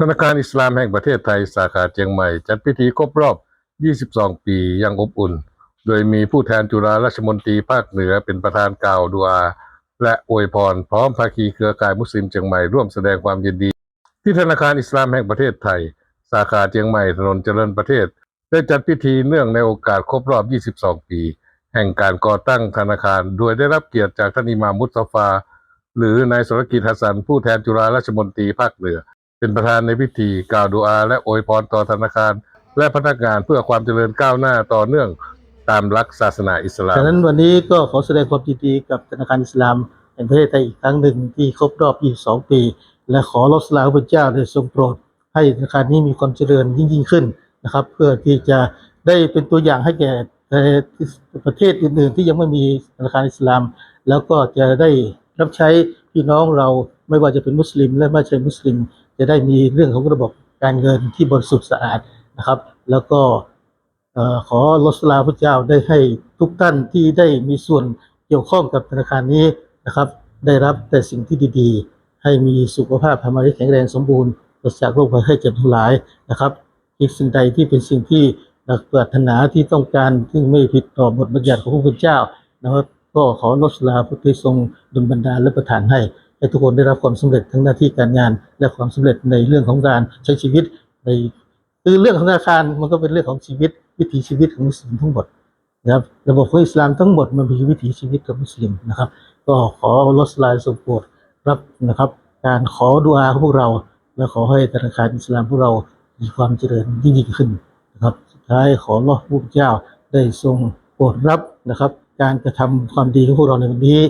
ธนาคารอิสลามแห่งประเทศไทยสาขาเชียงใหม่ จัดพิธีครบรอบ 22 ปีอย่างอบอุ่น โดยมีผู้แทนจุฬาราชมนตรีภาคเหนือเป็นประธานกล่าวดุอาและอวยพร พร้อมภาคีเครือข่ายมุสลิมเชียงใหม่ร่วมแสดงความยินดี ที่ธนาคารอิสลามแห่งประเทศไทย สาขาเชียงใหม่ถนนเจริญประเทศ ได้จัดพิธีเนื่องในโอกาสครบรอบ 22 ปี แห่งการก่อตั้งธนาคาร โดยได้รับเกียรติจากท่านอิมามมุสตาฟา หรือนายสรกิจฮัสสันผู้แทนจุฬาราชมนตรีภาคเหนือ เป็นประธานในพิธีกล่าวดุอาและอวยพรต่อธนาคาร และพนักงานเพื่อความเจริญก้าวหน้าต่อเนื่องตามหลักศาสนาอิสลามฉะนั้นวันนี้ก็ขอแสดงความยินดีกับธนาคารอิสลามแห่งประเทศไทยอีกครั้งหนึ่งที่ครบรอบ 22 ปี และขอรอสลาพระเจ้าได้ทรงโปรด ให้ธนาคารนี้มีความเจริญยิ่งยิ่งขึ้นนะครับ เพื่อที่จะได้เป็นตัวอย่างให้แก่ประเทศอื่น ๆ ที่ยังไม่มีธนาคารอิสลาม แล้วก็จะได้รับใช้ พี่น้องเราไม่ว่าจะเป็นมุสลิม และไม่ใช่มุสลิม จะได้มีเรื่องของระบบการเงินที่บริสุทธิ์สะอาดนะครับ แล้วก็เอ่อขอรสลาพระเจ้าได้ให้ทุกท่านที่ได้มีส่วนเกี่ยวข้องกับธนาคารนี้นะครับ ได้รับแต่สิ่งที่ดีๆ ให้มีสุขภาพทางที่แข็งแรงสมบูรณ์ปราศจากโรคภัยไข้เจ็บทั้งหลายนะครับอีกสิ่งใดที่เป็นสิ่งที่นักปรารถนาที่ต้องการซึ่งไม่ผิดต่อบทบัญญัติของพระพุทธเจ้านะครับ ก็ขอรสลาพระที่ทรงดลบันดาลและประทานให้ให้ทุกคนได้รับความสำเร็จทั้งหน้าที่การงาน และความสำเร็จในเรื่องของการใช้ชีวิตในคือเรื่องของธนาคารมันก็เป็นเรื่องของชีวิต วิถีชีวิตของมุสลิมทั้งหมดนะครับระบบของอิสลามทั้งหมดมันมีวิถีชีวิตของมุสลิมนะครับ ก็ขอลดลายทรงโปรดรับนะครับ การขอดุอาของพวกเรา และขอให้ธนาคารอิสลามพวกเรามีความเจริญยิ่งยิ่งขึ้นนะครับสุดท้ายขอรอผู้เจ้าได้ทรงโปรดรับนะครับ การกระทำความดีของพวกเราในวันนี้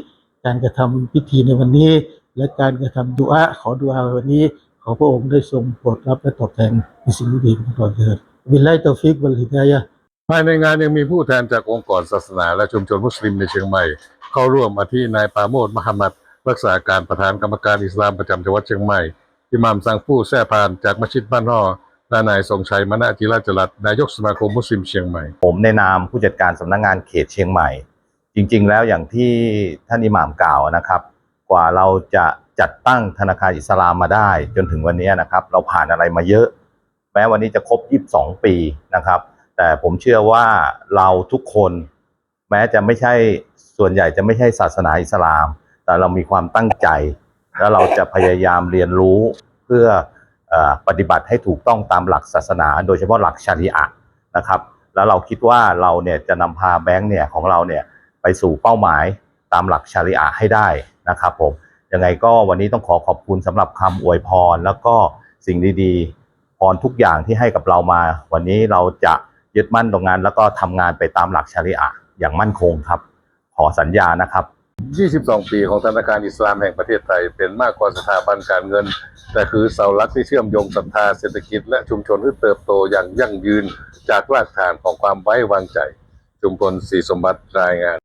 การกระทำพิธีในวันนี้ และการกระทำดุอาขอดุอาวันนี้ ขอพระองค์ได้ทรงโปรดรับและตอบแทนในสิ่งที่ดีของเราเถิดวิลไลตอฟิกวัลฮิดายะห์ภายในงานยังมีผู้แทนจากองค์กรศาสนา และชุมชนมุสลิมในเชียงใหม่ เข้าร่วมอาทินายปราโมดมหมัด รักษาการประธานกรรมการอิสลามประจำจังหวัดเชียงใหม่อิหม่ามสังผู้แซ่พานจากมัสยิดบ้านห่อและนายทรงชัยมณจิราจรัตน์นายกสมาคมมุสลิมเชียงใหม่ ผมในนามผู้จัดการสำนักงานเขตเชียงใหม่ จริงๆ แล้วอย่างที่ท่านอิหม่ามกล่าวนะครับ กว่าเราจะจัดตั้งธนาคารอิสลามมาได้ จนถึงวันนี้นะครับ เราผ่านอะไรมาเยอะ แม้วันนี้จะครบ 22 ปีนะครับ แต่ผมเชื่อว่าเราทุกคน แม้จะไม่ใช่ส่วนใหญ่จะไม่ใช่ศาสนาอิสลาม แต่เรามีความตั้งใจ แล้วเราจะพยายามเรียนรู้เพื่ออปฏิบัติให้ถูกต้องตามหลักศาสนา โดยเฉพาะหลักชาริอะนะครับ แล้วเราคิดว่าเราเนี่ยจะนำพาแบงค์เนี่ยของเราเนี่ย ไปสู่เป้าหมายตามหลักชาริอะให้ได้นะครับผมยังไงก็วันนี้ต้องขอขอบคุณสำหรับคำอวยพร แล้วก็สิ่งดีๆพรทุกอย่างที่ให้กับเรามา วันนี้เราจะยึดมั่นตรงงาน แล้วก็ทำงานไปตามหลักชาริอะอย่างมั่นคงครับ ขอสัญญานะครับ 22 ปีของธนาคารอิสลามแห่งประเทศไทย เป็นมากกว่าสถาบันการเงิน แต่คือเสาหลักที่เชื่อมโยงศรัทธาเศรษฐกิจและชุมชนให้เติบโตอย่างยั่งยืนจากรากฐานของความไว้วางใจ ชุมพลศรีสมบัติรายงาน